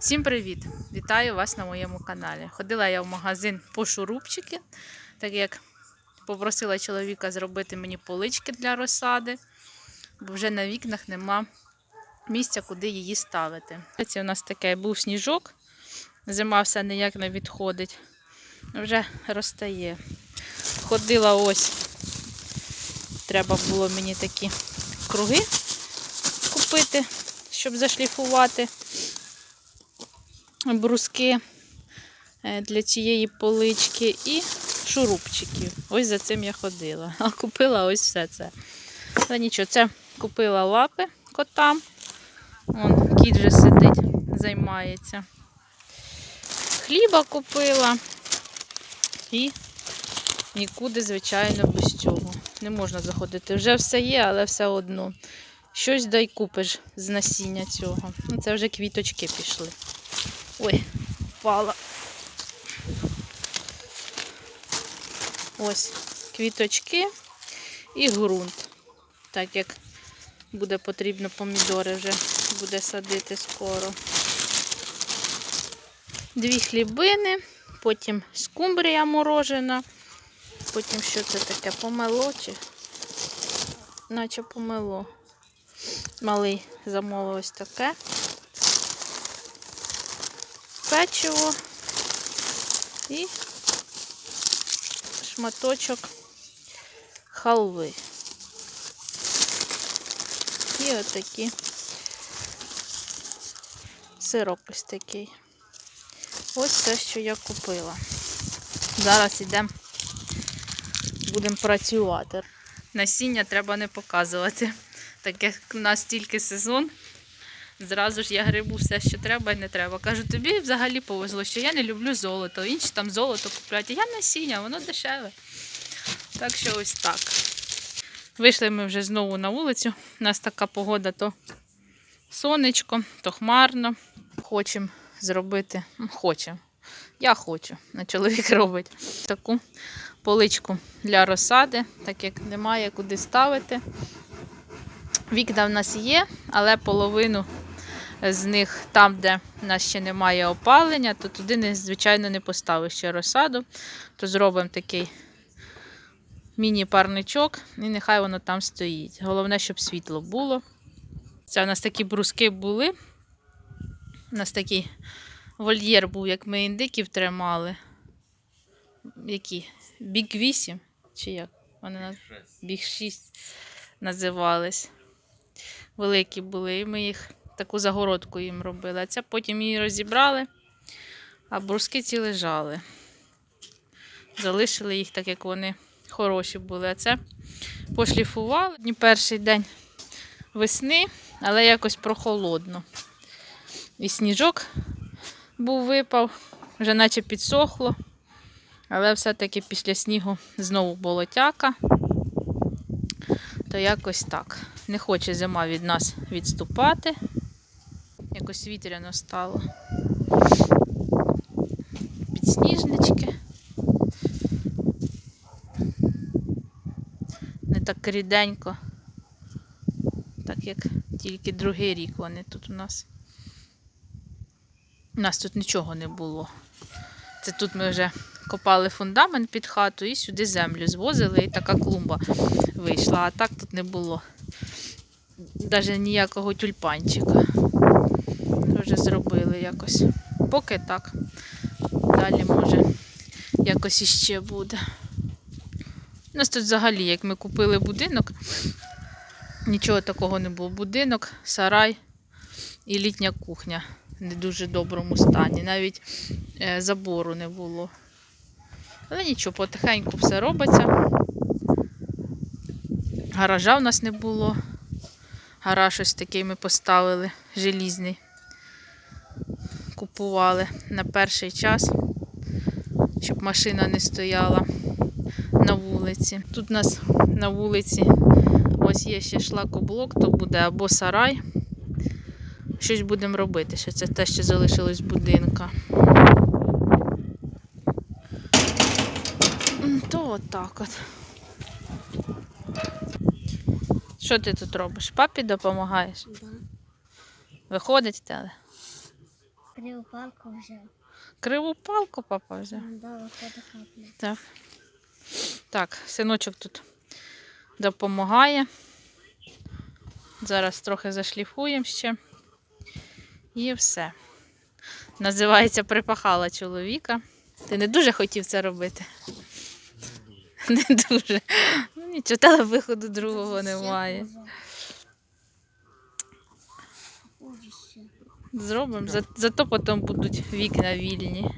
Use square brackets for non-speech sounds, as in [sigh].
Всім привіт! Вітаю вас на моєму каналі. Ходила я в магазин по шурупчики, так як попросила чоловіка зробити мені полички для розсади, бо вже на вікнах нема місця, куди її ставити. Це у нас таке був сніжок, зима все ніяк не відходить, вже розтає. Ходила ось, треба було мені такі круги купити, щоб зашліфувати бруски е, для цієї полички і шурупчиків. Ось за цим я ходила. [laughs] А купила ось все це. Та нічого, це купила лапи котам. Вон, кіт вже сидить, займається. Хліба купила. І нікуди, звичайно, без цього. Не можна заходити. Вже все є, але все одно. Щось дай купиш з насіння цього. Ну, це вже квіточки пішли. Ой, впала. Ось квіточки і ґрунт. Так як буде потрібно помідори вже буде садити скоро. Дві хлібини, потім скумбрія морожена, потім що це таке помело чи наче помело. Малий замовив ось таке печиво і шматочок халви. І отакі сироп ось такий. Ось все, що я купила. Зараз йдемо, будемо працювати. Насіння треба не показувати, так як у нас тільки сезон. Зразу ж я грибу все, що треба і не треба. Кажу, тобі взагалі повезло, що я не люблю золото. Інші там золото купляють. А я насіння, воно дешеве. Так що ось так. Вийшли ми вже знову на вулицю. У нас така погода то сонечко, то хмарно. Хочемо зробити. ну, Хочемо. Я хочу, а чоловік [laughs] робить таку поличку для розсади, так як немає куди ставити. Вікна в нас є, але половину з них там, де в нас ще немає опалення, то туди, не, звичайно, не поставиш ще розсаду. То зробимо такий міні-парничок, і нехай воно там стоїть. Головне, щоб світло було. Це у нас такі бруски були. У нас такий вольєр був, як ми індиків тримали. Які? Біг 8? Чи як? Вони наз... Біг 6 називались. Великі були, і ми їх таку загородку їм робили. А це потім її розібрали, а бруски ці лежали. Залишили їх так, як вони хороші були. А це пошліфували. Ні перший день весни, але якось прохолодно. І сніжок був випав, вже наче підсохло. Але все-таки після снігу знову болотяка. То якось так. Не хоче зима від нас відступати. Якось вітряно стало. Підсніжнички. Не так ріденько, так як тільки другий рік вони тут у нас. У нас тут нічого не було. Це тут ми вже копали фундамент під хату і сюди землю звозили, і така клумба вийшла. А так тут не було навіть ніякого тюльпанчика. Якось. Поки так. Далі, може, якось іще буде. У нас тут взагалі, як ми купили будинок, нічого такого не було. Будинок, сарай і літня кухня в не дуже доброму стані. Навіть е, забору не було. Але нічого, потихеньку все робиться. Гаража в нас не було. Гараж ось такий ми поставили, желізний. Купували на перший час, щоб машина не стояла на вулиці. Тут у нас на вулиці ось є ще шлакоблок, то буде або сарай. Щось будемо робити, ще це те, що залишилось будинка. То отак от. Що ти тут робиш? Папі допомагаєш? Да. Виходить тебе? Криву палку взяв. Криву палку папа взяв. Капля. Так. Так, синочок тут допомагає. Зараз трохи зашліфуємо ще. І все. Називається припахала чоловіка. Ти не дуже хотів це робити? Не дуже. Ну нічого, та виходу другого немає. Зробимо. За- Зато потім будуть вікна вільні.